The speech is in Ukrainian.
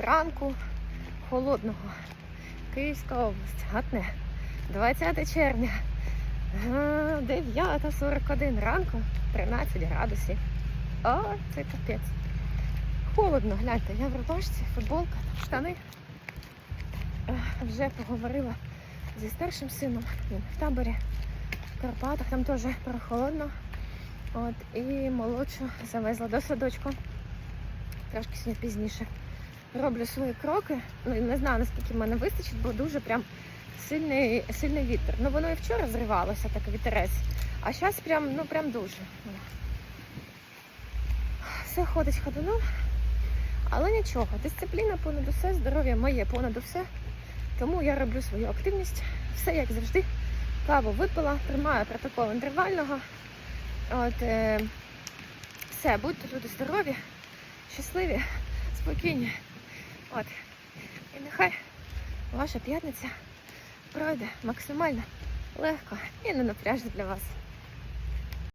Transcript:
ранку холодного. Київська область, Гатне, 20 червня, 9.41 ранку, 13 градусів. О, це капець. Холодно, гляньте, я в рубашці, футболка, штани. Е, Вже поговорила зі старшим сином. Він в таборі в Карпатах, там теж прохолодно. От, і молодшу завезла до садочку. Трошки пізніше. Роблю свої кроки. Ну і не знаю, наскільки мене вистачить, бо дуже прям сильний, сильний вітер. Ну воно і вчора зривалося, так вітерець. А зараз прям, ну прям дуже. Все ходить ходуном. Але нічого, дисципліна понад усе, здоров'я моє понад усе. Тому я роблю свою активність. Все як завжди. Каву випила, тримаю протокол інтервального. От, е, все, будьте люди здорові, щасливі, спокійні. От. І нехай ваша п'ятниця пройде максимально легко і не напряжна для вас.